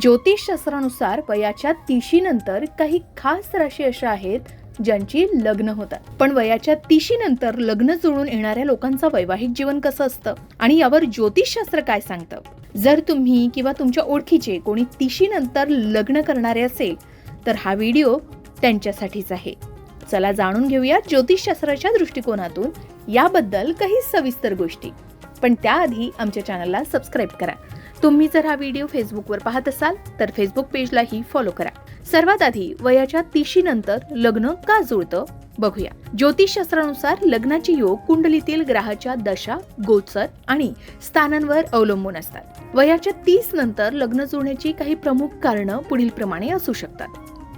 ज्योतिषशास्त्रानुसार वयाच्या तिशीनंतर काही खास राशी अशा आहेत ज्यांची लग्न होतात. पण वयाच्या तिशीनंतर लग्न जुळून येणाऱ्या लोकांचं वैवाहिक जीवन कसं असतं? आणि यावर ज्योतिषशास्त्र काय सांगतं? जर तुम्ही किंवा तुमच्या ओळखीचे कोणी तिशीनंतर लग्न करणारे असेल तर हा व्हिडिओ त्यांच्यासाठीच आहे. चला जाणून घेऊया ज्योतिषशास्त्राच्या दृष्टिकोनातून याबद्दल काही सविस्तर गोष्टी. पण त्याआधी आमच्या चॅनलला सबस्क्राईब करा. तुम्ही जर हा व्हिडिओ फेसबुकवर पाहत असाल तर फेसबुक पेजलाही फॉलो करा. सर्वात आधी वयाच्या तिशीनंतर लग्न का जुळतं? बघूया. ज्योतिषशास्त्रानुसार लग्नाचे योग कुंडलीतील ग्रहाच्या दशा गोचर आणि स्थानांवर अवलंबून असतात. वयाच्या तीस नंतर लग्न जुळण्याची काही प्रमुख कारणं पुढील प्रमाणे असू शकतात.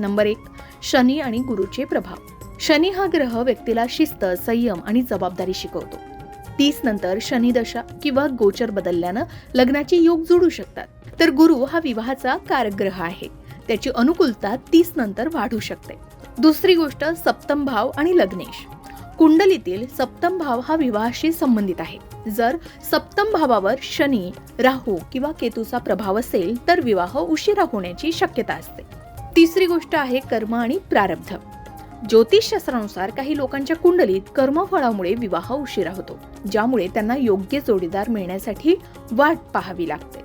नंबर एक शनी आणि गुरुचे प्रभाव. शनी हा ग्रह व्यक्तीला शिस्त संयम आणि जबाबदारी शिकवतो. तीस नंतर शनिदशा किंवा गोचर बदलल्यानं लग्नाचे योग जुळू शकतात. तर गुरु हा विवाहाचा कारग्रह आहे. त्याची अनुकूलता तीस नंतर वाढू शकते. दुसरी गोष्ट सप्तम भाव आणि लग्नेश. कुंडलीतील सप्तम भाव हा विवाहाशी संबंधित आहे. जर सप्तम भावावर शनी राहू किंवा केतूचा प्रभाव असेल तर विवाह उशिरा होण्याची शक्यता असते. तिसरी गोष्ट आहे कर्म आणि प्रारब्ध. ज्योतिषशास्त्रानुसार काही लोकांच्या कुंडलीत कर्मफळामुळे विवाह उशिरा होतो ज्यामुळे त्यांना योग्य जोडीदार मिळण्यासाठी वाट पाहावी लागते.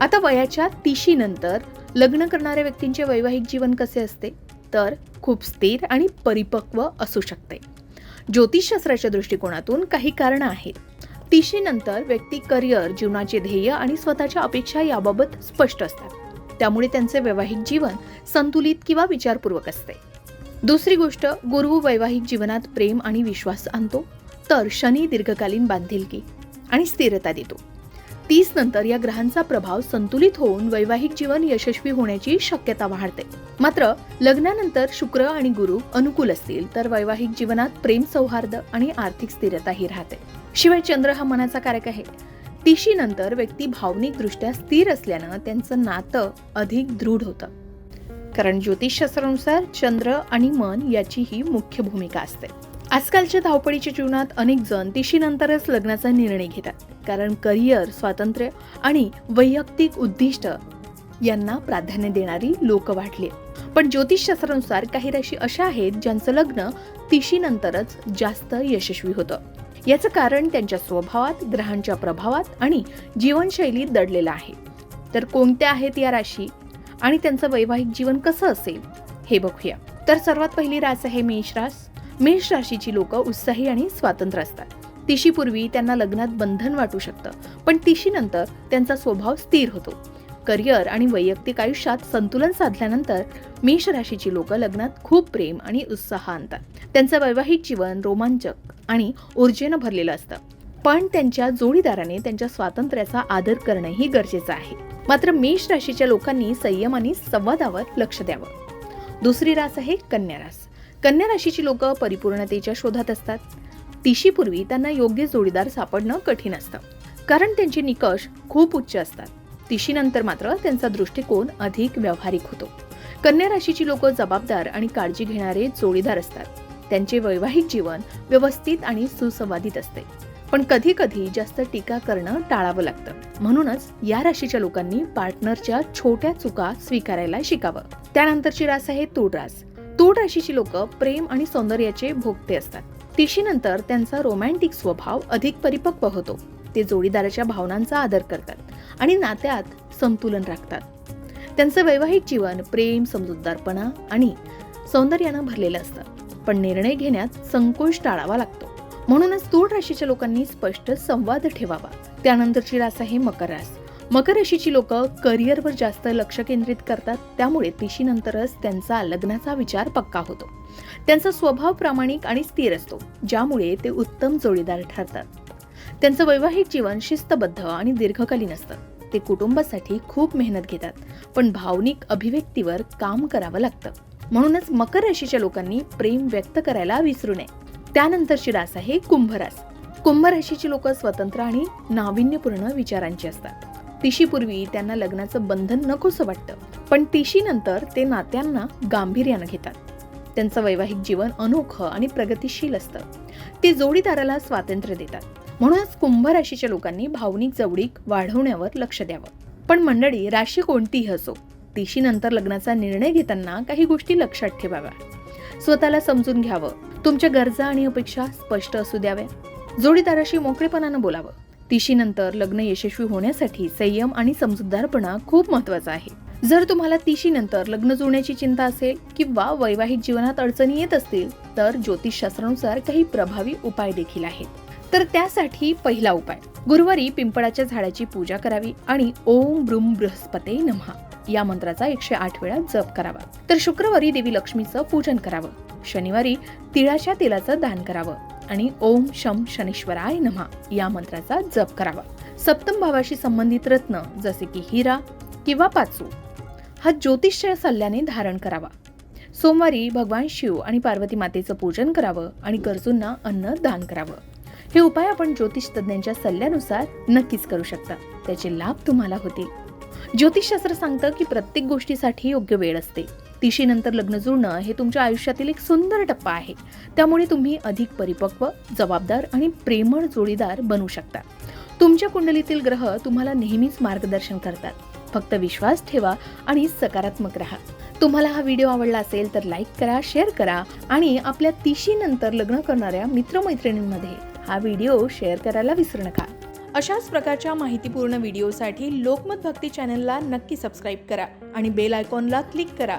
आता वयाच्या तिशीनंतर लग्न करणाऱ्या व्यक्तींचे वैवाहिक जीवन कसे असते? तर खूप स्थिर आणि परिपक्व असू शकते. ज्योतिषशास्त्राच्या दृष्टिकोनातून काही कारणं आहेत. तिशीनंतर व्यक्ती करिअर जीवनाचे ध्येय आणि स्वतःच्या अपेक्षा याबाबत स्पष्ट असतात. त्यामुळे त्यांचे वैवाहिक जीवन संतुलित किंवा विचारपूर्वक असते. दुसरी गोष्ट गुरु वैवाहिक जीवनात प्रेम आणि विश्वास आणतो तर शनी दीर्घकालीन बांधिलकी आणि स्थिरता देतो. तीस नंतर या ग्रहांचा प्रभाव संतुलित होऊन वैवाहिक जीवन यशस्वी होण्याची शक्यता वाढते. मात्र लग्नानंतर शुक्र आणि गुरु अनुकूल असतील तर वैवाहिक जीवनात प्रेम सौहार्द आणि आर्थिक स्थिरताही राहते. शिवाय चंद्र हा मनाचा कारक आहे. तिशी नंतर व्यक्ती भावनिकदृष्ट्या स्थिर असल्यानं त्यांचं नातं अधिक दृढ होतं. कारण ज्योतिषशास्त्रानुसार चंद्र आणि मन याची ही मुख्य भूमिका असते. आजकालच्या धावपळीच्या जीवनात अनेक जण तिशीनंतरच लग्नाचा निर्णय घेतात कारण करिअर स्वातंत्र्य आणि वैयक्तिक उद्दिष्ट यांना प्राधान्य देणारी लोक वाढली पण ज्योतिषशास्त्रानुसार काही राशी अशा आहेत ज्यांचं लग्न तिशीनंतरच जास्त यशस्वी होतं. याचं कारण त्यांच्या स्वभावात ग्रहांच्या प्रभावात आणि जीवनशैलीत दडलेलं आहे. तर कोणत्या आहेत या राशी? आणि त्यांचं वैवाहिक जीवन कसं असेल हे बघूया. तर सर्वात पहिली रास आहे मेष रास. मेष राशीची लोक उत्साही आणि स्वातंत्र्य असतात. तिशीपूर्वी त्यांना लग्नात बंधन वाटू शकतं पण तिशीनंतर त्यांचा स्वभाव स्थिर होतो. करिअर आणि वैयक्तिक आयुष्यात संतुलन साधल्यानंतर मेष राशीची लोक लग्नात खूप प्रेम आणि उत्साह आणतात. त्यांचं वैवाहिक जीवन रोमांचक आणि ऊर्जेनं भरलेलं असतं. पण त्यांच्या जोडीदाराने त्यांच्या स्वातंत्र्याचा आदर करणंही गरजेचं आहे. मात्र मेष राशीच्या लोकांनी संयम आणि संवादावर लक्ष द्यावं. दुसरी रास आहे कन्या रास. कन्या राशीची लोक परिपूर्णतेच्या शोधात असतात. तिशीपूर्वी त्यांना योग्य जोडीदार सापडणं कठीण असतं. कारण त्यांचे निकष खूप उच्च असतात. तिशीनंतर मात्र त्यांचा दृष्टिकोन अधिक व्यावहारिक होतो. कन्या राशीची लोक जबाबदार आणि काळजी घेणारे जोडीदार असतात. त्यांचे वैवाहिक जीवन व्यवस्थित आणि सुसंवादित असते. पण कधी कधी जास्त टीका करणं टाळावं लागतं. म्हणूनच या राशीच्या लोकांनी पार्टनरच्या छोट्या चुका स्वीकारायला शिकावं. त्यानंतरची रास आहे तूड रास. तूड राशीची लोक प्रेम आणि सौंदर्याचे भोगते असतात. तिशीनंतर त्यांचा रोमॅन्टिक स्वभाव अधिक परिपक्व होतो. ते जोडीदाराच्या भावनांचा आदर करतात आणि नात्यात संतुलन राखतात. त्यांचं वैवाहिक जीवन प्रेम समजूतदारपणा आणि सौंदर्यानं भरलेलं असतं. पण निर्णय घेण्यात संकोच टाळावा लागतो. म्हणूनच तूळ राशीच्या लोकांनी स्पष्ट संवाद ठेवावा. त्यानंतरची रास आहे मकर रास. मकर राशीची लोक करिअरवर जास्त लक्ष केंद्रित करतात त्यामुळे तिशीनंतरच त्यांचा लग्नाचा विचार पक्का होतो. त्यांचा स्वभाव प्रामाणिक आणि स्थिर असतो ज्यामुळे ते उत्तम जोडीदार ठरतात. त्यांचं वैवाहिक जीवन शिस्तबद्ध आणि दीर्घकालीन असतं. ते कुटुंबासाठी खूप मेहनत घेतात पण भावनिक अभिव्यक्तीवर काम करावं लागतं. म्हणूनच मकर राशीच्या लोकांनी प्रेम व्यक्त करायला विसरू नये. त्यानंतरची रास आहे कुंभरास कुंभ राशीची लोक स्वतंत्र आणि नाविन्यपूर्ण विचारांची असतात. तिशीपूर्वी त्यांना लग्नाचं बंधन नकोसं वाटतं पण तिशीनंतर ते नात्यांना गांभीर्यानं घेतात. त्यांचं वैवाहिक जीवन अनोखं आणि प्रगतिशील असतं. ते जोडीदाराला स्वातंत्र्य देतात. म्हणूनच कुंभ राशीच्या लोकांनी भावनिक जवळीक वाढवण्यावर लक्ष द्यावं. पण मंडळी राशी कोणतीही असो तिशीनंतर लग्नाचा निर्णय घेताना काही गोष्टी लक्षात ठेवाव्या. स्वतःला समजून घ्यावं. तुमच्या गरजा आणि अपेक्षा स्पष्ट असू द्याव्या. जोडीदाराशी मोकळेपणानं बोलावं. तिशीनंतर लग्न यशस्वी होण्यासाठी संयम आणि समजूतदारपणा खूप महत्त्वाचा आहे. जर तुम्हाला तिशीनंतर लग्न जुळण्याची चिंता असेल किंवा वैवाहिक जीवनात अडचणी येत असतील तर ज्योतिषशास्त्रानुसार काही प्रभावी उपाय देखील आहेत. तर त्यासाठी पहिला उपाय गुरुवारी पिंपळाच्या झाडाची पूजा करावी आणि ओम ब्रुम बृहस्पते नमहा या मंत्राचा एकशे आठ वेळा जप करावा. तर शुक्रवारी देवी लक्ष्मीचं पूजन करावं. शनिवारी तिळाच्या तेलाचं दान करावं आणि ओम शम शनिश्वराय नमहा या मंत्राचा जप करावा. सप्तम भावाशी संबंधित रत्न जसे की हिरा किंवा पाचू हा ज्योतिषच्या सल्ल्याने धारण करावा. सोमवारी भगवान शिव आणि पार्वती मातेचं पूजन करावं आणि गरजूंना अन्न दान करावं. हे उपाय आपण ज्योतिष तज्ज्ञांच्या सल्ल्यानुसार नक्कीच करू शकता. त्याचे लाभ तुम्हाला होतील. ज्योतिषशास्त्र सांगतं की प्रत्येक गोष्टीसाठी योग्य वेळ असते. तिशीनंतर लग्न जुळणं हे तुमच्या आयुष्यातील एक सुंदर टप्पा आहे. त्यामुळे तुम्ही अधिक परिपक्व जबाबदार आणि प्रेमळ जोडीदार बनू शकता. तुमच्या कुंडलीतील ग्रह तुम्हाला नेहमीच मार्गदर्शन करतात. फक्त विश्वास ठेवा आणि सकारात्मक राहा. तुम्हाला हा व्हिडिओ आवडला असेल तर लाईक करा शेअर करा आणि आपल्या तिशीनंतर लग्न करणाऱ्या मित्रमैत्रिणींमध्ये हा व्हिडिओ शेअर करायला विसरू नका. अशाच प्रकारच्या माहितीपूर्ण व्हिडिओसाठी लोकमत भक्ती चॅनलला नक्की सबस्क्राईब करा आणि बेल आयकॉनला क्लिक करा.